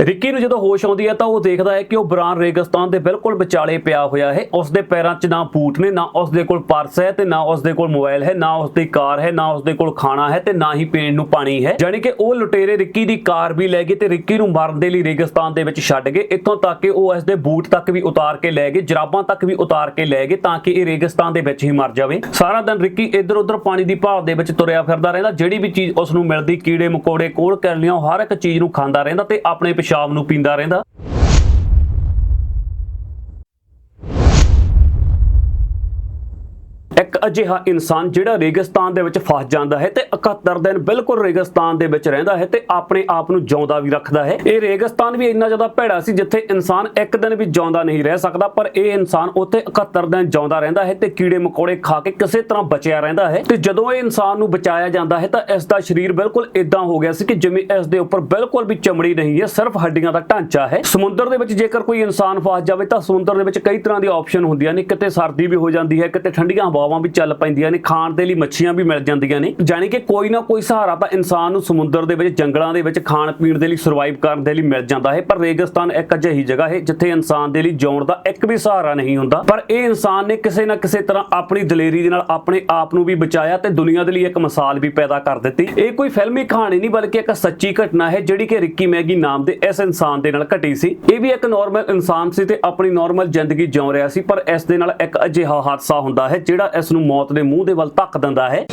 ਰਿੱਕੀ ਨੂੰ ਜਦੋਂ ਹੋਸ਼ ਆਉਂਦੀ ਹੈ ਤਾਂ ਉਹ ਦੇਖਦਾ ਹੈ ਕਿ ਉਹ ਬਰਾਨ ਰੇਗਿਸਤਾਨ ਦੇ ਬਿਲਕੁਲ ਵਿਚਾਲੇ ਪਿਆ ਹੋਇਆ ਹੈ। ਉਸ ਦੇ ਪੈਰਾਂ 'ਚ ਨਾ ਬੂਟ ਨੇ, ਨਾ ਉਸ ਦੇ ਕੋਲ ਪਰਸ ਹੈ ਤੇ ਨਾ ਉਸ ਦੇ ਕੋਲ ਮੋਬਾਈਲ ਹੈ, ਨਾ ਉਸ ਦੀ ਕਾਰ ਹੈ, ਨਾ ਉਸ ਦੇ ਕੋਲ ਖਾਣਾ ਹੈ ਤੇ ਨਾ ਹੀ ਪੀਣ ਨੂੰ ਪਾਣੀ ਹੈ। ਯਾਨੀ ਕਿ ਉਹ ਲੁਟੇਰੇ ਰਿੱਕੀ ਦੀ ਕਾਰ ਵੀ ਲੈ ਗਏ ਤੇ ਰਿੱਕੀ ਨੂੰ ਮਾਰਨ ਦੇ ਲਈ ਰੇਗਿਸਤਾਨ ਦੇ ਵਿੱਚ ਛੱਡ ਗਏ। ਇੱਥੋਂ ਤੱਕ ਕਿ ਉਹ ਇਸ ਦੇ ਬੂਟ ਤੱਕ ਵੀ ਉਤਾਰ ਕੇ ਲੈ ਗਏ, ਜਰਾਬਾਂ ਤੱਕ ਵੀ ਉਤਾਰ ਕੇ ਲੈ ਗਏ ਤਾਂ ਕਿ ਇਹ ਰੇਗਿਸਤਾਨ ਦੇ ਵਿੱਚ ਹੀ ਮਰ ਜਾਵੇ। ਸਾਰਾ ਦਿਨ ਰਿੱਕੀ ਇੱਧਰ ਉੱਧਰ ਪਾਣੀ ਦੀ ਭਾਲ ਦੇ ਵਿੱਚ ਤੁਰਿਆ ਫਿਰਦਾ ਰਹਿੰਦਾ। ਜਿਹੜੀ ਵੀ ਚੀਜ਼ ਉਸ ਨੂੰ ਮਿਲਦੀ ਕੀੜੇ ਮਕੌੜੇ ਕੋੜ ਕਰ ਲਿਆ ਹਰ ਇੱਕ ਚੀਜ਼ ਨੂੰ ਖਾਂਦਾ ਰਹਿੰਦਾ ਤੇ ਆਪਣੇ ਸ਼ਾਮ ਨੂੰ ਪੀਂਦਾ ਰਹਿੰਦਾ। ਇੱਕ ਅਜਿਹਾ ਇਨਸਾਨ ਜਿਹੜਾ ਰੇਗਿਸਤਾਨ ਦੇ ਵਿੱਚ ਫਸ ਜਾਂਦਾ ਹੈ ਤੇ 71 ਦਿਨ ਬਿਲਕੁਲ ਰੇਗਿਸਤਾਨ ਦੇ ਵਿੱਚ ਰਹਿੰਦਾ ਹੈ ਤੇ ਆਪਣੇ ਆਪ ਨੂੰ ਜਿਉਂਦਾ ਵੀ ਰੱਖਦਾ ਹੈ। ਇਹ ਰੇਗਿਸਤਾਨ ਵੀ ਇੰਨਾ ਜ਼ਿਆਦਾ ਭੈੜਾ ਸੀ ਜਿੱਥੇ ਇਨਸਾਨ ਇੱਕ ਦਿਨ ਵੀ ਜਿਉਂਦਾ ਨਹੀਂ ਰਹਿ ਸਕਦਾ, ਪਰ ਇਹ ਇਨਸਾਨ ਉੱਥੇ 71 ਦਿਨ ਜਿਉਂਦਾ ਰਹਿੰਦਾ ਹੈ ਤੇ ਕੀੜੇ ਮਕੌੜੇ ਖਾ ਕੇ ਕਿਸੇ ਤਰ੍ਹਾਂ ਬਚਿਆ ਰਹਿੰਦਾ ਹੈ। ਤੇ ਜਦੋਂ ਇਹ ਇਨਸਾਨ ਨੂੰ ਬਚਾਇਆ ਜਾਂਦਾ ਹੈ ਤਾਂ ਇਸ ਦਾ ਸਰੀਰ ਬਿਲਕੁਲ ਇਦਾਂ ਹੋ ਗਿਆ ਸੀ ਕਿ ਜਿਵੇਂ ਇਸ ਦੇ ਉੱਪਰ ਬਿਲਕੁਲ ਵੀ ਚਮੜੀ ਨਹੀਂ ਹੈ, ਸਿਰਫ ਹੱਡੀਆਂ ਦਾ ਢਾਂਚਾ ਹੈ। ਸਮੁੰਦਰ ਦੇ ਵਿੱਚ ਜੇਕਰ ਕੋਈ ਇਨਸਾਨ ਫਸ ਜਾਵੇ ਤਾਂ ਸਮੁੰਦਰ ਦੇ ਵਿੱਚ ਕਈ ਤਰ੍ਹਾਂ ਦੀ ਆਪਸ਼ਨ ਹੁੰਦੀਆਂ ਨੇ, ਕਿਤੇ ਸਰਦੀ ਵੀ ਹੋ ਜਾਂਦੀ ਹੈ, ਕਿਤੇ ਠੰਡੀਆਂ ਹਵਾਵਾਂ ਵੀ ਚੱਲ ਪੈਂਦੀਆਂ ਨੇ, ਖਾਣ ਦੇ ਲਈ ਮੱਛੀਆਂ ਵੀ ਮਿਲ ਜਾਂਦੀਆਂ ਨੇ। ਜਾਣੀ ਕਿ ਕੋਈ ਨਾ ਕੋਈ ਸਹਾਰਾ ਤਾਂ ਇਨਸਾਨ ਨੂੰ ਸਮੁੰਦਰ ਦੇ ਵਿੱਚ, ਜੰਗਲਾਂ ਦੇ ਵਿੱਚ, ਖਾਣ ਪੀਣ ਦੇ ਲਈ ਸਰਵਾਈਵ ਕਰਨ ਦੇ ਲਈ ਮਿਲ ਜਾਂਦਾ ਹੈ। ਪਰ ਰੇਗਿਸਤਾਨ ਇੱਕ ਅਜਿਹੀ ਜਗ੍ਹਾ ਹੈ, ਜਿੱਥੇ ਇਨਸਾਨ ਦੇ ਲਈ ਜਿਉਣ ਦਾ ਇੱਕ ਵੀ ਸਹਾਰਾ ਨਹੀਂ ਹੁੰਦਾ। ਪਰ ਇਹ ਇਨਸਾਨ ਨੇ ਕਿਸੇ ਨਾ ਕਿਸੇ ਤਰ੍ਹਾਂ ਆਪਣੀ ਦਲੇਰੀ ਦੇ ਨਾਲ ਆਪਣੇ ਆਪ ਨੂੰ ਵੀ ਬਚਾਇਆ ਤੇ ਦੁਨੀਆ ਦੇ ਲਈ ਇੱਕ ਮਿਸਾਲ ਵੀ ਪੈਦਾ ਕਰ ਦਿੱਤੀ। ਇਹ ਕੋਈ ਫਿਲਮੀ ਕਹਾਣੀ ਨਹੀਂ, ਬਲਕਿ ਇੱਕ ਸੱਚੀ ਘਟਨਾ ਹੈ, ਜਿਹੜੀ ਕਿ ਰਿੱਕੀ ਮੈਗੀ ਨਾਮ ਦੇ ਇਸ ਇਨਸਾਨ ਦੇ ਨਾਲ ਘਟੀ ਸੀ। ਇਹ ਵੀ ਇੱਕ ਨਾਰਮਲ ਇਨਸਾਨ ਸੀ ਤੇ ਆਪਣੀ ਨਾਰਮਲ ਜ਼ਿੰਦਗੀ ਜਿਉ ਰਿਹਾ ਸੀ, ਪਰ ਇਸ ਦੇ ਨਾਲ ਇੱਕ ਅਜਿਹਾ ਹਾਦਸਾ ਹੁੰਦਾ ਹੈ, ਜਿਹੜਾ ਇਸ ਨੂੰ ਮੌਤ ਦੇ ਮੂੰਹ ਦੇ ਵੱਲ ਧੱਕ ਦਿੰਦਾ ਹੈ।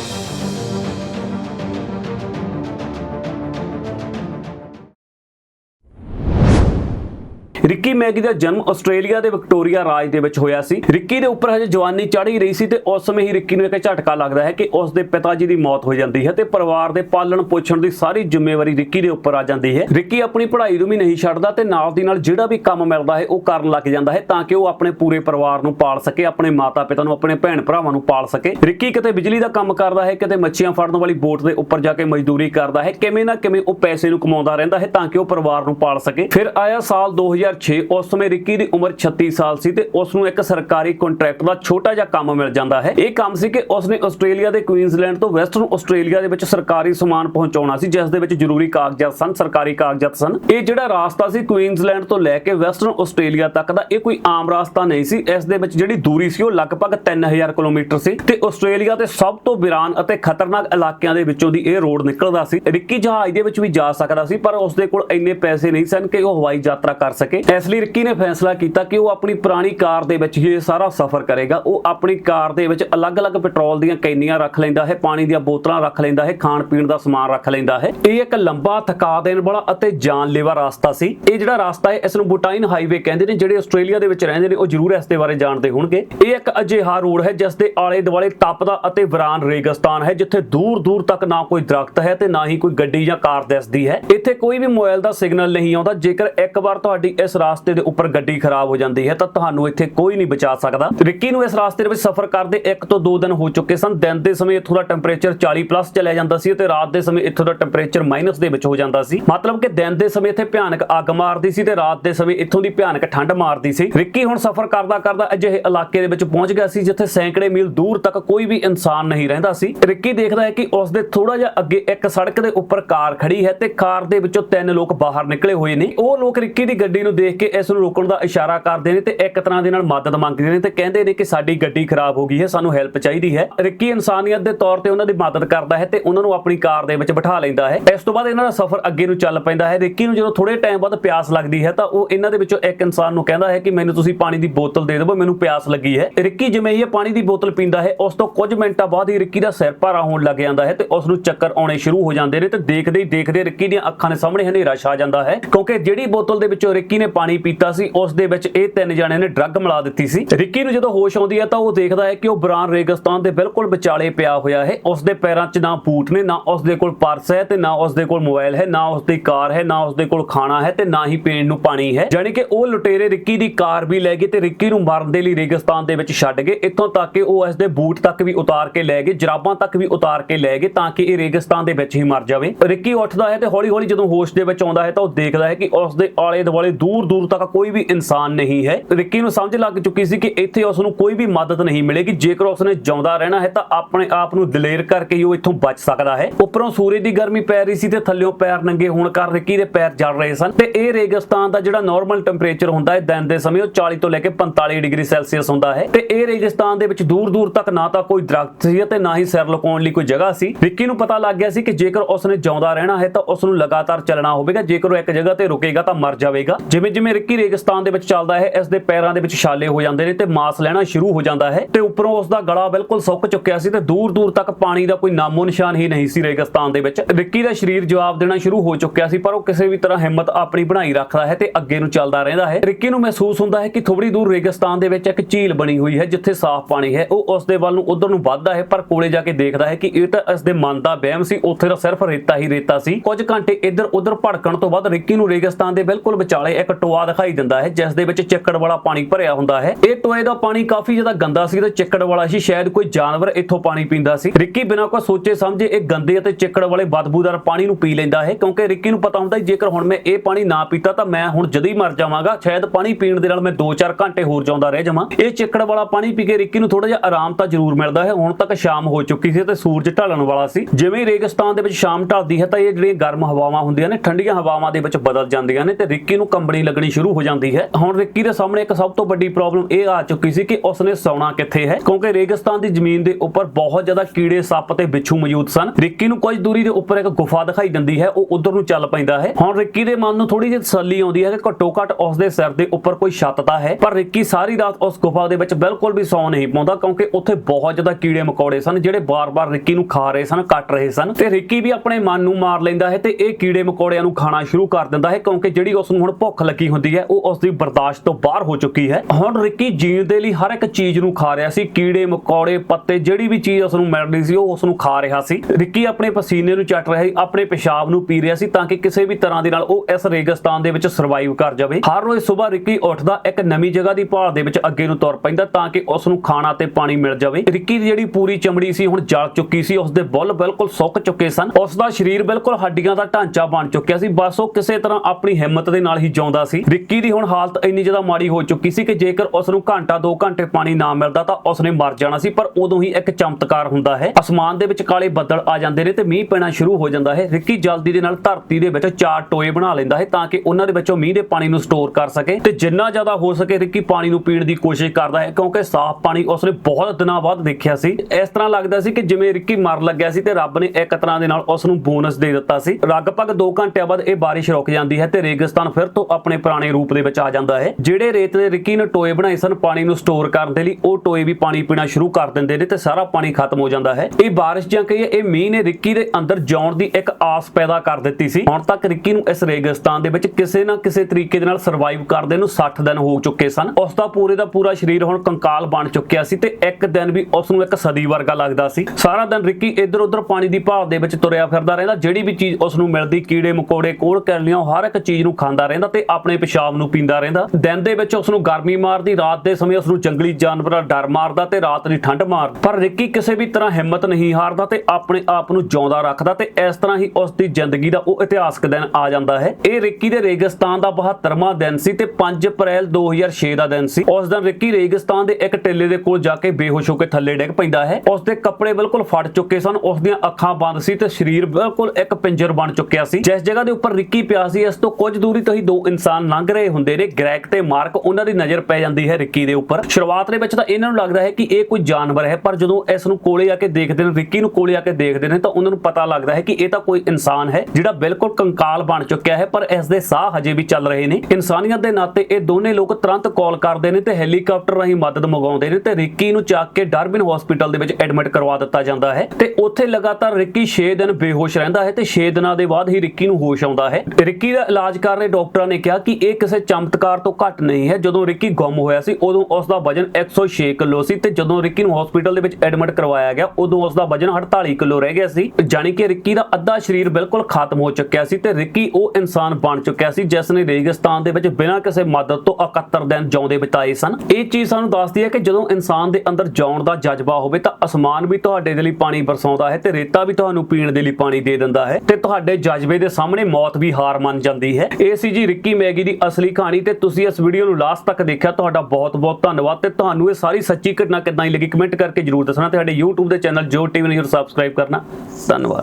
ਰਿੱਕੀ ਮੈਗੀ ਦਾ ਜਨਮ ਆਸਟ੍ਰੇਲੀਆ ਦੇ ਵਿਕਟੋਰੀਆ ਰਾਜ ਦੇ ਵਿੱਚ ਹੋਇਆ ਸੀ। ਰਿੱਕੀ ਦੇ ਉੱਪਰ ਹਜੇ ਜਵਾਨੀ ਚੜ੍ਹ ਹੀ ਰਹੀ ਸੀ ਤੇ ਉਸ ਸਮੇਂ ਹੀ ਰਿੱਕੀ ਨੂੰ ਇੱਕ ਝਟਕਾ ਲੱਗਦਾ ਹੈ ਕਿ ਉਸ ਦੇ ਪਿਤਾ ਜੀ ਦੀ ਮੌਤ ਹੋ ਜਾਂਦੀ ਹੈ ਤੇ ਪਰਿਵਾਰ ਦੇ ਪਾਲਣ ਪੋਸ਼ਣ ਦੀ ਸਾਰੀ ਜ਼ਿੰਮੇਵਾਰੀ ਰਿੱਕੀ ਦੇ ਉੱਪਰ ਆ ਜਾਂਦੀ ਹੈ। ਰਿੱਕੀ ਆਪਣੀ ਪੜ੍ਹਾਈ ਨੂੰ ਵੀ ਨਹੀਂ ਛੱਡਦਾ ਤੇ ਨਾਲ ਦੀ ਨਾਲ ਜਿਹੜਾ ਵੀ ਕੰਮ ਮਿਲਦਾ ਹੈ ਉਹ ਕਰਨ ਲੱਗ ਜਾਂਦਾ ਹੈ ਤਾਂ ਕਿ ਉਹ ਆਪਣੇ ਪੂਰੇ ਪਰਿਵਾਰ ਨੂੰ ਪਾਲ ਸਕੇ, ਆਪਣੇ ਮਾਤਾ-ਪਿਤਾ ਨੂੰ, ਆਪਣੇ ਭੈਣ ਭਰਾਵਾਂ ਨੂੰ ਪਾਲ ਸਕੇ। ਰਿੱਕੀ ਕਿਤੇ ਬਿਜਲੀ ਦਾ ਕੰਮ ਕਰਦਾ ਹੈ, ਕਿਤੇ ਮੱਛੀਆਂ ਫੜਨ ਵਾਲੀ ਬੋਟ ਦੇ ਉੱਪਰ ਜਾ ਕੇ ਮਜ਼ਦੂਰੀ ਕਰਦਾ ਹੈ, ਕਿਵੇਂ ਨਾ ਕਿਵੇਂ ਉਹ ਪੈਸੇ ਨੂੰ ਕਮਾਉਂਦਾ ਰਹਿੰਦਾ ਹੈ ਤਾਂ ਕਿ ਉਹ ਪਰਿਵਾਰ ਨੂੰ ਪਾਲ ਸਕੇ। ਫਿਰ ਆਇਆ ਸਾਲ 2006 ਉਸ ਸਮੇਂ ਰਿੱਕੀ ਦੀ ਉਮਰ 36 ਸਾਲ ਸੀ ਤੇ ਉਸ ਨੂੰ ਇੱਕ ਸਰਕਾਰੀ ਕੰਟਰੈਕਟ ਦਾ ਛੋਟਾ ਜਿਹਾ ਕੰਮ ਮਿਲ ਜਾਂਦਾ ਹੈ। ਇਹ ਕੰਮ ਸੀ ਕਿ ਉਸ ਨੇ ਆਸਟ੍ਰੇਲੀਆ ਦੇ ਕੁਈਨਜ਼ਲੈਂਡ ਤੋਂ ਵੈਸਟਰਨ ਆਸਟ੍ਰੇਲੀਆ ਦੇ ਵਿੱਚ ਸਰਕਾਰੀ ਸਮਾਨ ਪਹੁੰਚਾਉਣਾ ਸੀ, ਜਿਸ ਦੇ ਵਿੱਚ ਜ਼ਰੂਰੀ ਕਾਗਜ਼ਾਤ ਸਨ, ਸਰਕਾਰੀ ਕਾਗਜ਼ਾਤ ਸਨ। ਇਹ ਜਿਹੜਾ ਰਾਸਤਾ ਸੀ ਕੁਈਨਜ਼ਲੈਂਡ ਤੋਂ ਲੈ ਕੇ ਵੈਸਟਰਨ ਆਸਟ੍ਰੇਲੀਆ ਤੱਕ ਦਾ, ਇਹ ਕੋਈ ਆਮ ਰਾਸਤਾ ਨਹੀਂ ਸੀ। ਇਸ ਦੇ ਵਿੱਚ ਜਿਹੜੀ ਦੂਰੀ ਸੀ, ਉਹ ਲਗਭਗ 3000 ਕਿਲੋਮੀਟਰ ਸੀ ਤੇ ਆਸਟ੍ਰੇਲੀਆ ਦੇ ਸਭ ਤੋਂ ਵਿਰਾਨ ਅਤੇ ਖਤਰਨਾਕ ਇਲਾਕਿਆਂ ਦੇ ਵਿੱਚੋਂ ਦੀ ਇਹ ਰੋਡ ਨਿਕਲਦਾ ਸੀ। ਰਿੱਕੀ ਜਹਾਜ਼ ਦੇ ਵਿੱਚ ਵੀ ਜਾ ਸਕਦਾ ਸੀ, ਪਰ ਉਸ ਦੇ ਕੋਲ ਇੰਨੇ ਪੈਸੇ ਨਹੀਂ ਸਨ ਕਿ ਉਹ ਹਵਾਈ ਯਾਤਰਾ ਕਰ ਸਕੇ। ਇਸ ਲਈ ਰਿੱਕੀ ਨੇ ਫੈਸਲਾ ਕੀਤਾ ਕਿ ਉਹ ਆਪਣੀ ਪੁਰਾਣੀ ਕਾਰ ਦੇ ਵਿੱਚ ਹੀ ਇਹ ਸਾਰਾ ਸਫ਼ਰ ਕਰੇਗਾ। ਉਹ ਆਪਣੀ ਕਾਰ ਦੇ ਵਿੱਚ ਅਲੱਗ-ਅਲੱਗ ਪੈਟਰੋਲ ਦੀਆਂ ਕੈਨੀਆਂ ਰੱਖ ਲੈਂਦਾ ਹੈ, ਪਾਣੀ ਦੀਆਂ ਬੋਤਲਾਂ ਰੱਖ ਲੈਂਦਾ ਹੈ ਖਾਣ ਪੀਣ ਦਾ ਸਮਾਨ ਰੱਖ ਲੈਂਦਾ ਹੈ। ਇਹ ਇੱਕ ਲੰਬਾ ਥਕਾ ਦੇਣ ਵਾਲਾ ਅਤੇ ਜਾਨਲੇਵਾ ਰਸਤਾ ਸੀ। ਇਹ ਜਿਹੜਾ ਰਸਤਾ ਹੈ, ਇਸ ਨੂੰ ਬੁਟਾਈਨ ਹਾਈਵੇ ਕਹਿੰਦੇ ਨੇ, ਜਿਹੜੇ ਆਸਟ੍ਰੇਲੀਆ ਦੇ ਵਿੱਚ ਰਹਿੰਦੇ ਨੇ, ਉਹ ਜ਼ਰੂਰ ਇਸ ਦੇ ਬਾਰੇ ਜਾਣਦੇ ਹੋਣਗੇ। ਇਹ ਇੱਕ ਅਜਿਹਾ ਰੋਡ ਹੈ, ਜਿਸ ਦੇ ਆਲੇ ਦੁਆਲੇ ਤਪਦਾ ਅਤੇ ਵਿਰਾਨ ਰੇਗਿਸਤਾਨ ਹੈ, ਜਿੱਥੇ ਦੂਰ-ਦੂਰ ਤੱਕ ਨਾ ਕੋਈ ਦਰਖਤ ਹੈ ਤੇ ਨਾ ਹੀ ਕੋਈ ਗੱਡੀ ਜਾਂ ਕਾਰ ਦਿਸਦੀ ਹੈ। ਇੱਥੇ ਕੋਈ ਵੀ ਮੋਬਾਈਲ ਦਾ ਸਿਗਨਲ ਨਹੀਂ ਆਉਂਦਾ। ਜੇਕਰ ਇੱਕ ਵਾਰ ਤੁਹਾਡੀ ਇਸ ਰਾਸਤੇ ਦੇ ਉੱਪਰ ਗੱਡੀ ਖਰਾਬ ਹੋ ਜਾਂਦੀ ਹੈ ਤਾਂ ਤੁਹਾਨੂੰ ਇੱਥੇ ਕੋਈ ਨਹੀਂ ਬਚਾ ਸਕਦਾ। ਰਿੱਕੀ ਨੂੰ ਇਸ ਰਾਸਤੇ ਦੇ ਵਿੱਚ ਸਫ਼ਰ ਕਰਦੇ ਇੱਕ ਤੋਂ ਦੋ ਦਿਨ ਹੋ ਚੁੱਕੇ ਸਨ। ਦਿਨ ਦੇ ਸਮੇਂ ਇੱਥੋਂ ਦਾ ਟੈਂਪਰੇਚਰ 40 ਪਲੱਸ ਚਲਿਆ ਜਾਂਦਾ ਸੀ ਤੇ ਰਾਤ ਦੇ ਸਮੇਂ ਇੱਥੋਂ ਦਾ ਟੈਂਪਰੇਚਰ ਮਾਈਨਸ ਦੇ ਵਿੱਚ ਹੋ ਜਾਂਦਾ ਸੀ। ਮਤਲਬ ਕਿ ਦਿਨ ਦੇ ਸਮੇਂ ਇੱਥੇ ਭਿਆਨਕ ਅੱਗ ਮਾਰਦੀ ਸੀ ਤੇ ਰਾਤ ਦੇ ਸਮੇਂ ਇੱਥੋਂ ਦੀ ਭਿਆਨਕ ਠੰਡ ਮਾਰਦੀ ਸੀ। ਰਿੱਕੀ ਹੁਣ ਸਫ਼ਰ ਕਰਦਾ ਕਰਦਾ ਅਜਿਹੇ ਇਲਾਕੇ ਦੇ ਵਿੱਚ ਪਹੁੰਚ ਗਿਆ ਸੀ, ਜਿੱਥੇ ਸੈਂਕੜੇ ਮੀਲ ਦੂਰ ਤੱਕ ਕੋਈ ਵੀ ਇਨਸਾਨ ਨਹੀਂ ਰਹਿੰਦਾ ਸੀ। ਰਿੱਕੀ ਦੇਖਦਾ ਹੈ ਕਿ ਉਸ ਦੇ ਥੋੜਾ ਜਿਹਾ ਅੱਗੇ ਇੱਕ ਸੜਕ ਦੇ ਉੱਪਰ ਕਾਰ ਖੜੀ ਹੈ ਤੇ ਕਾਰ ਦੇ ਵਿੱਚੋਂ ਤਿੰਨ ਲੋਕ ਬਾਹਰ ਨਿਕਲੇ ਹੋਏ ਨੇ। ਉਹ ਲੋਕ ਰਿੱਕੀ ਦੀ ਗੱਡੀ ਨੂੰ ਦੇਖ ਕੇ ਇਸ ਨੂੰ ਰੋਕਣ ਦਾ ਇਸ਼ਾਰਾ ਕਰਦੇ ਨੇ ਤੇ ਇੱਕ ਤਰ੍ਹਾਂ ਦੇ ਨਾਲ ਮਦਦ ਮੰਗਦੇ ਨੇ ਤੇ ਕਹਿੰਦੇ ਨੇ ਕਿ ਸਾਡੀ ਗੱਡੀ ਖਰਾਬ ਹੋ ਗਈ ਹੈ, ਸਾਨੂੰ ਹੈਲਪ ਚਾਹੀਦੀ ਹੈ। ਰਿੱਕੀ ਇਨਸਾਨੀਅਤ ਦੇ ਤੌਰ ਤੇ ਉਹਨਾਂ ਦੀ ਮਦਦ ਕਰਦਾ ਹੈ ਤੇ ਉਹਨਾਂ ਨੂੰ ਆਪਣੀ ਕਾਰ ਦੇ ਵਿੱਚ ਬਿਠਾ ਲੈਂਦਾ ਹੈ। ਇਸ ਤੋਂ ਬਾਅਦ ਇਹਨਾਂ ਦਾ ਸਫ਼ਰ ਅੱਗੇ ਨੂੰ ਚੱਲ ਪੈਂਦਾ ਹੈ। ਰਿੱਕੀ ਨੂੰ ਜਦੋਂ ਥੋੜੇ ਟਾਈਮ ਬਾਅਦ ਪਿਆਸ ਲੱਗਦੀ ਹੈ ਤਾਂ ਉਹ ਇਹਨਾਂ ਦੇ ਵਿੱਚੋਂ ਇੱਕ ਇਨਸਾਨ ਨੂੰ ਕਹਿੰਦਾ ਹੈ ਕਿ ਮੈਨੂੰ ਤੁਸੀਂ ਪਾਣੀ ਦੀ ਬੋਤਲ ਦੇ ਦਿਓ, ਮੈਨੂੰ ਪਿਆਸ ਲੱਗੀ ਹੈ। ਰਿੱਕੀ ਜਿਵੇਂ ਹੀ ਇਹ ਪਾਣੀ ਦੀ ਬੋਤਲ ਪੀਂਦਾ ਹੈ, ਉਸ ਤੋਂ ਕੁਝ ਮਿੰਟਾਂ ਬਾਅਦ ਹੀ ਰਿੱਕੀ ਦਾ ਸਿਰ ਭਾਰਾ ਹੋਣ ਲੱਗ ਜਾਂਦਾ ਹੈ ਤੇ ਉਸ ਨੂੰ ਚੱਕਰ ਆਉਣੇ ਸ਼ੁਰੂ ਹੋ ਜਾਂਦੇ ਨੇ ਤੇ ਦੇਖਦੇ ਹੀ ਦੇਖਦੇ ਰਿੱਕੀ ਦੀਆਂ ਅੱਖਾਂ ਦੇ ਸਾਹਮਣੇ ਹਨੇਰਾ ਛਾ ਜਾਂਦਾ ਹੈ। ਕਿਉਂਕਿ ਜਿਹੜੀ ਬੋਤਲ ਦੇ ਵਿੱਚੋਂ ਰਿੱਕੀ ਨੇ ਪਾਣੀ ਪੀਤਾ ਸੀ, ਉਸ ਦੇ ਵਿੱਚ ਇਹ ਤਿੰਨ ਜਣਿਆਂ ਨੇ ਡਰੱਗ ਮਿਲਾ ਦਿੱਤੀ ਸੀ। ਰਿੱਕੀ ਨੂੰ ਜਦੋਂ ਹੋਸ਼ ਆਉਂਦੀ ਹੈ ਤਾਂ ਉਹ ਦੇਖਦਾ ਹੈ ਕਿ ਉਹ ਬਰਾਨ ਰੇਗਿਸਤਾਨ ਦੇ ਬਿਲਕੁਲ ਵਿਚਾਲੇ ਪਿਆ ਹੋਇਆ ਹੈ। ਉਸ ਦੇ ਪੈਰਾਂ 'ਚ ਨਾ ਬੂਟ ਨੇ, ਨਾ ਉਸ ਦੇ ਕੋਲ ਪਰਸ ਹੈ ਤੇ ਨਾ ਉਸ ਦੇ ਕੋਲ ਮੋਬਾਈਲ ਹੈ, ਨਾ ਉਸ ਦੀ ਕਾਰ ਹੈ, ਨਾ ਉਸ ਦੇ ਕੋਲ ਖਾਣਾ ਹੈ ਤੇ ਨਾ ਹੀ ਪੀਣ ਨੂੰ ਪਾਣੀ ਹੈ। ਜਾਣੀ ਕਿ ਉਹ ਲੁਟੇਰੇ ਰਿੱਕੀ ਦੀ ਕਾਰ ਵੀ ਲੈ ਗਏ ਤੇ ਰਿੱਕੀ ਨੂੰ ਮਾਰਨ ਦੇ ਲਈ ਰੇਗਿਸਤਾਨ ਦੇ ਵਿੱਚ ਛੱਡ ਗਏ। ਇੱਥੋਂ ਤੱਕ ਕਿ ਉਹ ਇਸ ਦੇ ਬੂਟ ਤੱਕ ਵੀ ਉਤਾਰ ਕੇ ਲੈ ਗਏ, ਜਰਾਬਾਂ ਤੱਕ ਵੀ ਉਤਾਰ ਕੇ ਲੈ ਗਏ ਤਾਂ ਕਿ ਇਹ ਰੇਗਿਸਤਾਨ ਦੇ ਵਿੱਚ ਹੀ ਮਰ ਜਾਵੇ। ਰਿੱਕੀ ਉੱਠਦਾ ਹੈ ਤੇ ਹੌਲੀ-ਹੌਲੀ ਜਦੋਂ ਹੋਸ਼ ਦੇ ਵਿੱਚ ਆਉਂਦਾ ਹੈ ਤਾਂ ਉਹ ਦੇਖਦਾ ਹੈ ਕਿ ਉਸ ਦੇ ਆਲੇ ਦੁਆਲੇ ਦੂਰ ਦੂਰ ਦੂਰ ਤੱਕ ਕੋਈ ਵੀ ਇਨਸਾਨ ਨਹੀਂ ਹੈ। ਰਿੱਕੀ ਨੂੰ ਸਮਝ ਲੱਗ ਚੁੱਕੀ ਸੀ ਕਿ ਇੱਥੇ ਉਸ ਨੂੰ ਕੋਈ ਵੀ ਮਦਦ ਨਹੀਂ ਮਿਲੇਗੀ। ਜੇਕਰ ਉਸਨੇ ਜਿਉਂਦਾ ਰਹਿਣਾ ਹੈ ਤਾਂ ਆਪਣੇ ਆਪ ਨੂੰ ਦਲੇਰ ਕਰਕੇ ਹੀ ਉਹ ਇੱਥੋਂ ਬਚ ਸਕਦਾ ਹੈ। ਉੱਪਰੋਂ ਸੂਰਜ ਦੀ ਗਰਮੀ ਪੈ ਰਹੀ ਸੀ ਤੇ ਥੱਲਿਓਂ ਪੈਰ ਨੰਗੇ ਹੋਣ ਕਾਰਨ ਰਿੱਕੀ ਦੇ ਪੈਰ ਜਲ ਰਹੇ ਸਨ। ਤੇ ਇਹ ਰੇਗਿਸਤਾਨ ਦਾ ਜਿਹੜਾ ਨਾਰਮਲ ਟੈਂਪਰੇਚਰ ਹੁੰਦਾ ਹੈ, ਦਿਨ ਦੇ ਸਮੇਂ ਉਹ 40 ਤੋਂ ਲੈ ਕੇ 45 ਡਿਗਰੀ ਸੈਲਸੀਅਸ ਹੁੰਦਾ ਹੈ। ਤੇ ਇਹ ਰੇਗਿਸਤਾਨ ਦੇ ਵਿੱਚ ਦੂਰ ਦੂਰ ਤੱਕ ਨਾ ਤਾਂ ਕੋਈ ਦਰਖਤ ਸੀ ਤੇ ਨਾ ਹੀ ਸਿਰ ਲੁਕਾਉਣ ਲਈ ਕੋਈ ਜਗ੍ਹਾ ਸੀ। ਰਿੱਕੀ ਨੂੰ ਪਤਾ ਲੱਗ ਗਿਆ ਸੀ ਕਿ ਜੇਕਰ ਉਸਨੇ ਜਿਉਂਦਾ ਰਹਿਣਾ ਹੈ ਤਾਂ ਉਸ ਨੂੰ ਲਗਾਤਾਰ ਚੱਲਣਾ ਹੋਵੇਗਾ। ਜੇਕਰ ਉਹ ਇੱਕ ਜਗ੍ਹਾ ਤੇ ਰੁਕੇਗਾ ਤਾਂ ਮਰ ਜਾਵੇਗਾ। ਜਿਵੇਂ ਜਿਵੇਂ ਰਿੱਕੀ ਰੇਗਿਸਤਾਨ ਦੇ ਵਿੱਚ ਚੱਲਦਾ ਹੈ, ਇਸ ਦੇ ਪੈਰਾਂ ਦੇ ਵਿੱਚ ਛਾਲੇ ਹੋ ਜਾਂਦੇ ਨੇ ਤੇ ਮਾਸ ਲੈਣਾ ਸ਼ੁਰੂ ਹੋ ਜਾਂਦਾ ਹੈ ਤੇ ਉੱਪਰੋਂ ਉਸ ਦਾ ਗਲਾ ਬਿਲਕੁਲ ਸੁੱਕ ਚੁੱਕਿਆ ਸੀ ਤੇ ਦੂਰ ਦੂਰ ਤੱਕ ਪਾਣੀ ਦਾ ਕੋਈ ਨਾਮੋ ਨਿਸ਼ਾਨ ਹੀ ਨਹੀਂ ਸੀ ਰੇਗਿਸਤਾਨ ਦੇ ਵਿੱਚ। ਰਿੱਕੀ ਦਾ ਸਰੀਰ ਜਵਾਬ ਦੇਣਾ ਸ਼ੁਰੂ ਹੋ ਚੁੱਕਿਆ ਸੀ, ਪਰ ਉਹ ਕਿਸੇ ਵੀ ਤਰ੍ਹਾਂ ਹਿੰਮਤ ਆਪਣੀ ਬਣਾਈ ਰੱਖਦਾ ਹੈ ਤੇ ਅੱਗੇ ਨੂੰ ਚੱਲਦਾ ਰਹਿੰਦਾ ਹੈ। ਰਿੱਕੀ ਨੂੰ ਮਹਿਸੂਸ ਹੁੰਦਾ ਹੈ ਕਿ ਥੋੜੀ ਦੂਰ ਰੇਗਿਸਤਾਨ ਦੇ ਵਿੱਚ ਇੱਕ ਝੀਲ ਬਣੀ ਹੋਈ ਹੈ, ਜਿੱਥੇ ਸਾਫ਼ ਪਾਣੀ ਹੈ। ਉਹ ਉਸ ਦੇ ਵੱਲ ਨੂੰ ਉਧਰ ਨੂੰ ਵੱਧਦਾ ਹੈ, ਪਰ ਕੋਲੇ ਜਾ ਕੇ ਦੇਖਦਾ ਹੈ ਕਿ ਇਹ ਤਾਂ ਇਸ ਦੇ ਮਨ ਦਾ ਵਹਿਮ ਸੀ, ਉੱਥੇ ਤਾਂ ਸਿਰਫ ਰੇਤਾ ਹੀ ਰੇਤਾ ਸੀ। ਕੁਝ ਘੰਟੇ ਇੱਧਰ ਉੱਧਰ ਭੜਕਣ ਤੋਂ ਬਾਅਦ ਰਿੱਕੀ ਨੂੰ ਰੇਗਿਸਤਾਨ ਦੇ ਬਿਲਕੁਲ ਵਿਚਾਲੇ ਇੱਕ ਟੋਆ ਦਿਖਾਈ ਦਿੰਦਾ ਹੈ, ਜਿਸ ਦੇ ਵਿੱਚ ਚਿੱਕੜ ਵਾਲਾ ਪਾਣੀ ਭਰਿਆ ਹੁੰਦਾ ਹੈ। ਇਹ ਟੋਏ ਦਾ ਪਾਣੀ ਕਾਫੀ ਜ਼ਿਆਦਾ ਗੰਦਾ ਸੀ ਤੇ ਚਿੱਕੜ ਵਾਲਾ ਸੀ। ਸ਼ਾਇਦ ਕੋਈ ਜਾਨਵਰ ਇੱਥੋਂ ਪਾਣੀ ਪੀਂਦਾ ਸੀ। ਰਿੱਕੀ, ਬਿਨਾਂ ਕੋਈ ਸੋਚੇ ਸਮਝੇ ਇਹ ਗੰਦੇ ਅਤੇ ਚਿੱਕੜ ਵਾਲੇ ਬਦਬੂਦਾਰ ਪਾਣੀ ਨੂੰ ਪੀ ਲੈਂਦਾ ਹੈ, ਕਿਉਂਕਿ ਰਿੱਕੀ ਨੂੰ ਪਤਾ ਹੁੰਦਾ ਜੇਕਰ ਹੁਣ ਮੈਂ ਇਹ ਪਾਣੀ ਨਾ ਪੀਤਾ ਤਾਂ ਮੈਂ ਹੁਣ ਜਦ ਹੀ ਮਰ ਜਾਵਾਂਗਾ। ਸ਼ਾਇਦ ਪਾਣੀ ਪੀਣ ਦੇ ਨਾਲ ਮੈਂ 2-4 ਘੰਟੇ ਹੋਰ ਜਿਉਂਦਾ ਰਹਿ ਜਾਵਾਂ। ਇਹ ਚਿੱਕੜ ਵਾਲਾ ਪਾਣੀ ਪੀ ਕੇ ਰਿੱਕੀ ਨੂੰ ਥੋੜਾ ਜਿਹਾ ਆਰਾਮ ਤਾਂ ਜ਼ਰੂਰ ਮਿਲਦਾ ਹੈ। ਹੁਣ ਤੱਕ ਸ਼ਾਮ ਹੋ ਚੁੱਕੀ ਸੀ ਤੇ ਸੂਰਜ ਢਲਣ ਵਾਲਾ ਸੀ। ਜਿਵੇਂ ਹੀ ਰੇਗਿਸਤਾਨ ਦੇ ਵਿੱਚ ਸ਼ਾਮ ਢਲਦੀ ਹੈ ਤਾਂ ਇਹ ਜਿਹੜੀਆਂ ਗਰਮ ਹਵਾਵਾਂ ਹੁੰਦੀਆਂ ਨੇ, ਠੰਡੀਆਂ ਹਵਾਵਾਂ ਦੇ ਵਿੱਚ ਬਦਲ ਜਾਂਦੀਆਂ ਨੇ ਤੇ ਰਿੱਕੀ ਨੂੰ ਕੰਬਣੀ ਲੱਗਣੀ ਸ਼ੁਰੂ ਹੋ ਜਾਂਦੀ ਹੈ। ਹੁਣ ਰਿੱਕੀ ਦੇ ਸਾਹਮਣੇ ਇੱਕ ਸਭ ਤੋਂ ਵੱਡੀ ਪ੍ਰੋਬਲਮ ਇਹ ਆ ਚੁੱਕੀ ਸੀ ਕਿ ਉਸਨੇ ਸੌਣਾ ਕਿੱਥੇ ਹੈ। ਕਿਉਂਕਿ ਰੇਗਿਸਤਾਨ ਦੀ ਜ਼ਮੀਨ ਦੇ ਉੱਪਰ ਬਹੁਤ ਜ਼ਿਆਦਾ ਕੀੜੇ, ਸੱਪ ਤੇ ਬਿੱਛੂ ਮੌਜੂਦ ਸਨ। ਰਿੱਕੀ ਨੂੰ ਕੁਝ ਦੂਰੀ ਦੇ ਉੱਪਰ ਇੱਕ ਗੁਫਾ ਦਿਖਾਈ ਦਿੰਦੀ ਹੈ। ਉਹ ਉਧਰ ਨੂੰ ਚੱਲ ਪੈਂਦਾ ਹੈ। ਹੁਣ ਰਿੱਕੀ ਦੇ ਮਨ ਨੂੰ ਥੋੜੀ ਜਿਹੀ ਤਸੱਲੀ ਆਉਂਦੀ ਹੈ ਕਿ ਘੱਟੋ ਘੱਟ ਉਸ ਦੇ ਸਿਰ ਦੇ ਉੱਪਰ ਕੋਈ ਛੱਤ ਤਾਂ ਹੈ। ਪਰ ਰਿੱਕੀ ਸਾਰੀ ਰਾਤ ਉਸ ਗੁਫਾ ਦੇ ਵਿੱਚ ਬਿਲਕੁਲ ਵੀ ਸੌਂ ਨਹੀਂ ਪਾਉਂਦਾ ਕਿਉਂਕਿ ਉੱਥੇ ਬਹੁਤ ਜ਼ਿਆਦਾ ਕੀੜੇ ਮਕੌੜੇ ਸਨ, ਜਿਹੜੇ ਬਾਰ-ਬਾਰ ਰਿੱਕੀ ਨੂੰ ਖਾ ਰਹੇ ਸਨ, ਕੱਟ ਰਹੇ ਸਨ। ਤੇ ਰਿੱਕੀ ਵੀ ਆਪਣੇ ਮਨ ਨੂੰ ਮਾਰ ਲੈਂਦਾ ਹੈ ਤੇ ਇਹ ਕੀੜੇ ਮਕੌੜਿਆਂ ਨੂੰ ਖਾਣਾ ਸ਼ੁਰੂ ਕਰ ਦਿੰਦਾ ਹੈ ਕਿਉਂਕਿ ਜਿਹੜੀ ਉਸ ਨੂੰ ਹੁਣ ਭੁੱਖ ਲੱਗੀ ਹੁੰਦੀ ਹੈ, ਉਹ ਉਸ ਦੀ ਬਰਦਾਸ਼ਤ ਤੋਂ ਬਾਹਰ ਹੋ ਚੁੱਕੀ ਹੈ। ਹੁਣ ਰਿੱਕੀ ਜੀਣ ਦੇ ਲਈ ਹਰ ਇੱਕ ਚੀਜ਼ ਨੂੰ ਖਾ ਰਿਹਾ ਸੀ। ਕੀੜੇ, ਮਕੌੜੇ, ਪੱਤੇ, ਜਿਹੜੀ ਵੀ ਚੀਜ਼ ਉਸ ਨੂੰ ਮਿਲ ਸੀ, ਉਹ ਉਸ ਨੂੰ ਖਾ ਰਿਹਾ ਸੀ। ਰਿੱਕੀ ਆਪਣੇ ਪਸੀਨੇ ਨੂੰ ਚੱਟ ਰਿਹਾ ਸੀ, ਆਪਣੇ ਪਿਸ਼ਾਬ ਨੂੰ ਪੀ ਰਿਹਾ ਸੀ ਤਾਂ ਕਿ ਕਿਸੇ ਵੀ ਤਰ੍ਹਾਂ ਦੇ ਨਾਲ ਉਹ ਇਸ ਰੇਗਿਸਤਾਨ ਦੇ ਵਿੱਚ ਸਰਵਾਈਵ ਕਰ ਜਾਵੇ। ਹਰ ਰੋਜ਼ ਸਵੇਰ ਰਿੱਕੀ ਉੱਠਦਾ, ਇੱਕ ਨਵੀਂ ਜਗ੍ਹਾ ਦੀ ਭਾਲ ਦੇ ਵਿੱਚ ਅੱਗੇ ਨੂੰ ਤੁਰ ਪੈਂਦਾ ਤਾਂ ਕਿ ਉਸ ਨੂੰ ਖਾਣਾ ਤੇ ਪਾਣੀ ਮਿਲ ਜਾਵੇ। ਰਿੱਕੀ ਦੀ ਜਿਹੜੀ ਪੂਰੀ ਚਮੜੀ ਸੀ, ਹੁਣ ਜਲ ਚੁੱਕੀ ਸੀ ਉਸ ਦੇ ਬੁੱਲ ਬਿਲਕੁਲ ਸੁੱਕ ਚੁੱਕੇ ਸਨ। ਉਸ ਦਾ ਸਰੀਰ ਬਿਲਕੁਲ ਹੱਡੀਆਂ ਦਾ ਢਾਂਚਾ ਬਣ ਚੁੱਕਿਆ ਸੀ। ਬਸ ਉਹ ਕਿਸੇ ਤਰ੍ਹਾਂ ਆਪਣੀ ਹਿੰਮਤ ਦੇ ਨਾਲ ਹੀ ਜਿਉਂਦਾ ਸੀ। ਰਿੱਕੀ ਦੀ ਹੁਣ ਹਾਲਤ ਇੰਨੀ ਜ਼ਿਆਦਾ ਮਾੜੀ ਹੋ ਚੁੱਕੀ ਸੀ ਕਿ ਜੇਕਰ ਉਸ ਨੂੰ ਘੰਟਾ 2 ਘੰਟੇ ਪਾਣੀ ਨਾ ਮਿਲਦਾ ਤਾਂ ਉਸ ਨੇ ਮਰ ਜਾਣਾ ਸੀ, ਪਰ ਉਦੋਂ ਹੀ ਇੱਕ ਚਮਤਕਾਰ ਹੁੰਦਾ ਹੈ। ਅਸਮਾਨ ਦੇ ਵਿੱਚ ਕਾਲੇ ਬੱਦਲ ਆ ਜਾਂਦੇ ਨੇ ਤੇ ਮੀਂਹ ਪੈਣਾ ਸ਼ੁਰੂ ਹੋ ਜਾਂਦਾ ਹੈ। ਰਿੱਕੀ ਜਲਦੀ ਦੇ ਨਾਲ ਧਰਤੀ ਦੇ ਵਿੱਚ ਚਾਰ ਟੋਏ ਬਣਾ ਲੈਂਦਾ ਹੈ ਤਾਂ ਕਿ ਉਹਨਾਂ ਦੇ ਵਿੱਚੋਂ ਮੀਂਹ ਦੇ ਪਾਣੀ ਨੂੰ ਸਟੋਰ ਕਰ ਸਕੇ ਤੇ ਜਿੰਨਾ ਜ਼ਿਆਦਾ ਹੋ ਸਕੇ ਰਿੱਕੀ ਪਾਣੀ ਨੂੰ ਪੀਣ ਦੀ ਕੋਸ਼ਿਸ਼ ਕਰਦਾ ਹੈ ਕਿਉਂਕਿ ਸਾਫ਼ ਪਾਣੀ ਉਸਨੇ ਬਹੁਤ ਦਿਨਾਂ ਬਾਅਦ ਦੇਖਿਆ ਸੀ। ਇਸ ਤਰ੍ਹਾਂ ਲੱਗਦਾ ਸੀ ਕਿ ਜਿਵੇਂ ਰਿੱਕੀ ਮਰ ਲੱਗਿਆ ਸੀ ਤੇ ਰੱਬ ਨੇ ਇੱਕ ਤਰ੍ਹਾਂ ਦੇ ਨਾਲ ਉਸ ਨੂੰ ਬੋਨਸ ਦੇ ਦਿੱਤਾ ਸੀ। ਲਗਭਗ 2 ਘੰਟਿਆਂ ਬਾਅਦ ਇਹ ਬਾਰਿਸ਼ ਰੁਕ ਜਾਂਦੀ ਹੈ ਤੇ ਰੇਗਿਸਤਾਨ ਫਿਰ ਤੋਂ ਆਪਣੇ ਪੁਰਾਣੇ ਰੂਪ ਦੇ ਵਿੱਚ ਆ ਜਾਂਦਾ ਹੈ। ਜਿਹੜੇ ਰੇਤ ਨੇ ਰਿੱਕੀ ਨੇ ਟੋਏ ਬਣਾਏ ਸਨ, ਪਾਣੀ ਨੂੰ ਸਟੋਰ ਕਰਨ ਦੇ ਲਈ, ਉਹ ਟੋਏ ਵੀ ਪਾਣੀ ਪੀਣਾ ਸ਼ੁਰੂ ਕਰ ਦਿੰਦੇ ਨੇ ਤੇ ਸਾਰਾ ਪਾਣੀ ਖਤਮ ਹੋ ਜਾਂਦਾ ਹੈ। ਇਹ ਬਾਰਿਸ਼ ਜਾਂ ਕਹੀਏ ਇਹ ਮੀਂਹ ਨੇ ਰਿੱਕੀ ਦੇ ਅੰਦਰ ਜਿਉਣ ਦੀ ਇੱਕ ਆਸ ਪੈਦਾ ਕਰ ਦਿੱਤੀ ਸੀ। ਹੁਣ ਤੱਕ ਰਿੱਕੀ ਨੂੰ ਇਸ ਰੇਗਿਸਤਾਨ ਦੇ ਵਿੱਚ ਕਿਸੇ ਨਾ ਕਿਸੇ ਤਰੀਕੇ ਦੇ ਨਾਲ ਸਰਵਾਈਵ ਕਰਦੇ ਨੂੰ 60 ਦਿਨ ਹੋ ਚੁੱਕੇ ਸਨ। ਉਸ ਦਾ ਪੂਰੇ ਦਾ ਪੂਰਾ ਸਰੀਰ ਹੁਣ ਕੰਕਾਲ ਬਣ ਚੁੱਕਿਆ ਸੀ ਤੇ ਇੱਕ ਦਿਨ ਵੀ ਉਸ ਨੂੰ ਇੱਕ ਸਦੀ ਵਰਗਾ ਲੱਗਦਾ ਸੀ। ਸਾਰਾ ਦਿਨ ਰਿੱਕੀ ਇੱਧਰ ਉੱਧਰ ਪਾਣੀ ਦੀ ਭਾਲ ਦੇ ਵਿੱਚ ਤੁਰਿਆ ਫਿਰਦਾ ਰਹਿੰਦਾ, ਜਿਹੜੀ ਵੀ ਚੀਜ਼ ਉਸ ਨੂੰ ਮਿਲਦੀ ਕੀੜੇ ਮਕੌੜੇ ਕੋੜ ਕਰਲੀਆਂ ਹਰ ਇੱਕ ਚੀਜ਼ ਨੂੰ ਖਾਂਦਾ ਰਹਿੰਦਾ ਤੇ ਆਪਣੇ ਪਿਸ਼ਾਬ ਨੂੰ ਪੀਂਦਾ ਰਹਿੰਦਾ। ਦਿਨ ਦੇ ਵਿੱਚ ਉਸ ਨੂੰ ਗਰਮੀ ਮਾਰਦੀ, ਰਾਤ ਦੇ ਸਮੇਂ ਉਸ ਨੂੰ ਜੰਗਲੀ ਜਾਨਵਰਾਂ ਦਾ ਡਰ ਮਾਰਦਾ ਤੇ ਰਾਤ ਦੀ ਠੰਡ ਮਾਰ ਪਰ ਰਿੱਕੀ ਕਿਸੇ ਵੀ ਤਰ੍ਹਾਂ ਹਿੰਮਤ ਨਹੀਂ ਹਾਰਦਾ ਤੇ ਆਪਣੇ ਆਪ ਨੂੰ ਜਿਉਂਦਾ ਰੱਖਦਾ ਤੇ ਇਸ ਤਰ੍ਹਾਂ ਹੀ ਉਸ ਦੀ ਜ਼ਿੰਦਗੀ ਦਾ ਉਹ ਇਤਿਹਾਸਕ ਦਿਨ ਆ ਜਾਂਦਾ ਹੈ। ਇਹ ਰਿੱਕੀ ਦੇ ਰੇਗਿਸਤਾਨ ਦਾ 72ਵਾਂ ਦਿਨ ਸੀ ਤੇ 5 ਅਪ੍ਰੈਲ 2006 ਦਾ ਦਿਨ ਸੀ। ਉਸ ਦਿਨ ਰਿੱਕੀ ਰੇਗਿਸਤਾਨ ਦੇ ਇੱਕ ਟਿੱਲੇ ਦੇ ਕੋਲ ਜਾ ਕੇ ਬੇਹੋਸ਼ ਹੋ ਕੇ ਥੱਲੇ ਡਿੱਗ ਪੈਂਦਾ ਹੈ। ਉਸ ਦੇ ਕੱਪੜੇ ਬਿਲਕੁਲ ਫਟ ਚੁੱਕੇ ਸਨ ਉਸ ਦੀਆਂ ਅੱਖਾਂ ਬੰਦ ਸੀ ਤੇ ਸਰੀਰ ਬਿਲਕੁਲ ਇੱਕ ਪਿੰਜਰ ਬਣ ਚੁੱਕਿਆ ਸੀ। ਜਿਸ ਜਗ੍ਹਾ ਦੇ ਉੱਪਰ ਰਿੱਕੀ ਪਿਆ ਸੀ, ਇਸ ਤੋਂ ਕੁਝ ਦੂਰੀ ਤੋਂ ਹੀ ਦੋ ਇਨਸਾਨ ਲੰਘ ਰਹੇ ਹੁੰਦੇ ਨੇ। ਗ੍ਰੈਕ ਤੇ ਮਾਰਕ ਉਹਨਾਂ ਦੀ ਨਜ਼ਰ ਪੈ ਜਾਂਦੀ ਹੈ ਰਿੱਕੀ ਦੇ ਉੱਪਰ। ਸ਼ੁਰੂਆਤ ਦੇ ਵਿੱਚ ਤਾਂ ਇਹਨਾਂ ਨੂੰ ਲੱਗਦਾ ਹੈ ਕਿ ਇਹ ਕੋਈ ਜਾਨਵਰ ਹੈ, ਪਰ ਜਦੋਂ ਇਸ ਨੂੰ ਕੋਲੇ ਆ ਕੇ ਦੇਖਦੇ ਨੇ, ਰਿੱਕੀ ਨੂੰ ਕੋਲੇ ਆ ਕੇ ਦੇਖਦੇ ਨੇ, ਤਾਂ ਉਹਨਾਂ ਨੂੰ ਪਤਾ ਲੱਗਦਾ ਹੈ ਕਿ ਇਹ ਤਾਂ ਕੋਈ ਇਨਸਾਨ ਹੈ, ਜਿਹੜਾ ਬਿਲਕੁਲ ਕੰਕਾਲ ਬਣ ਚੁੱਕਿਆ ਹੈ, ਪਰ ਇਸ ਦੇ ਸਾਹ ਹਜੇ ਵੀ ਚੱਲ ਰਹੇ ਨੇ। ਇਨਸਾਨੀਅਤ ਦੇ ਨਾਤੇ ਇਹ ਦੋਨੇ ਲੋਕ ਤੁਰੰਤ ਕਾਲ ਕਰਦੇ ਨੇ ਤੇ ਹੈਲੀਕਾਪਟਰ ਰਾਹੀਂ ਮਦਦ ਮੰਗਾਉਂਦੇ ਨੇ ਤੇ ਰਿੱਕੀ ਨੂੰ ਚੱਕ ਕੇ ਡਾਰਬਿਨ ਹਸਪੀਟਲ ਦੇ ਵਿੱਚ ਐਡਮਿਟ ਕਰਵਾ ਦਿੱਤਾ ਜਾਂਦਾ ਹੈ ਤੇ ਉੱਥੇ ਲਗਾਤਾਰ ਰਿੱਕੀ 6 ਦਿਨ ਬੇਹੋਸ਼ ਰਹਿੰਦਾ ਹੈ ਤੇ 6 ਦਿਨਾਂ ਦੇ ਬਾਅਦ ਹੀ ਰਿੱਕੀ ਨੂੰ ਹੋਸ਼ ਆਉਂਦਾ ਹੈ। ਰਿੱਕੀ ਦਾ ਇਲਾਜ ਕਰ ਰਹੇ ਡਾਕਟਰਾਂ ਨੇ ਕਿਹਾ ਕਿ ਇਹ ਕਿਸੇ ਚਮਤਕਾਰ ਤੋਂ ਘੱਟ ਨਹੀਂ ਹੈ। ਜਦੋਂ ਰਿੱਕੀ ਗੁੰਮ ਹੋਇਆ ਸੀ, ਉਦੋਂ ਉਸ ਦਾ ਵਜਨ 106 ਕਿਲੋ ਸੀ ਤੇ ਜਦੋਂ ਰਿੱਕੀ ਨੂੰ ਹਸਪੀਟਲ ਦੇ ਵਿੱਚ ਐਡਮਿਟ ਕਰਵਾਇਆ ਗਿਆ, ਉਦੋਂ ਉਸ ਦਾ ਵਜਨ 48 ਕਿਲੋ ਰਹਿ ਗਿਆ ਸੀ। ਜਾਣੀ ਕਿ ਰਿੱਕੀ ਦਾ ਅੱਧਾ ਸਰੀਰ ਬਿਲਕੁਲ ਖਤਮ ਹੋ ਚੁੱਕਿਆ ਸੀ ਤੇ ਰਿੱਕੀ ਉਹ ਇਨਸਾਨ ਬਣ ਚੁੱਕਿਆ ਸੀ, ਜਿਸ ਨੇ ਰੇਗਿਸਤਾਨ ਦੇ ਵਿੱਚ ਬਿਨਾਂ ਕਿਸੇ ਮਦਦ ਤੋਂ 71 ਦਿਨ ਜਿਉਂਦੇ ਬਿਤਾਏ ਸਨ। ਇਹ ਚੀਜ਼ ਸਾਨੂੰ ਦੱਸਦੀ ਹੈ ਕਿ ਜਦੋਂ ਇਨਸਾਨ ਦੇ ਅੰਦਰ ਜਿਉਣ ਦਾ ਜਜ਼ਬਾ ਹੋਵੇ ਤਾਂ ਅਸਮਾਨ ਵੀ ਤੁਹਾਡੇ ਦੇ ਲਈ ਪਾਣੀ ਬਰਸਾਉਂਦਾ ਹੈ ਤੇ ਰੇਤਾ ਵੀ ਤੁਹਾਨੂੰ ਪੀਣ ਦੇ ਲਈ ਪਾਣੀ ਦੇ ਦਿੰਦਾ ਹੈ ਤੇ ਤੁਹਾਡੇ ਜਜ਼ਬੇ ਦੇ ਸਾਹਮਣੇ ਮੌਤ ਵੀ ਹਾਰ ਮੰਨ ਜਾਂਦੀ ਹੈ। ਇਹ ਸੀ ਜੀ ਰਿੱਕੀ ਮੈਗੀ ਦੀ ਅਸਲੀ ਕਹਾਣੀ ਤੇ ਤੁਸੀਂ ਇਸ ਵੀਡੀਓ ਨੂੰ ਲਾਸਟ ਤੱਕ ਦੇਖਿਆ, ਤੁਹਾਡਾ ਬਹੁਤ-ਬਹੁਤ ਧੰਨਵਾਦ ਤੇ ਤੁਹਾਨੂੰ ਇਹ ਸਾਰੀ ਸੱਚੀ ਘਟਨਾ ਕਿੱਦਾਂ ਹੀ ਲੱਗੀ ਕਮੈਂਟ ਕਰਕੇ ਜਰੂਰ ਦੱਸਣਾ ਤੇ ਸਾਡੇ YouTube ਦੇ ਚੈਨਲ ਜੋ ਟੀਵੀ ਨੂੰ ਸਬਸਕ੍ਰਾਈਬ ਕਰਨਾ। ਧੰਨਵਾਦ।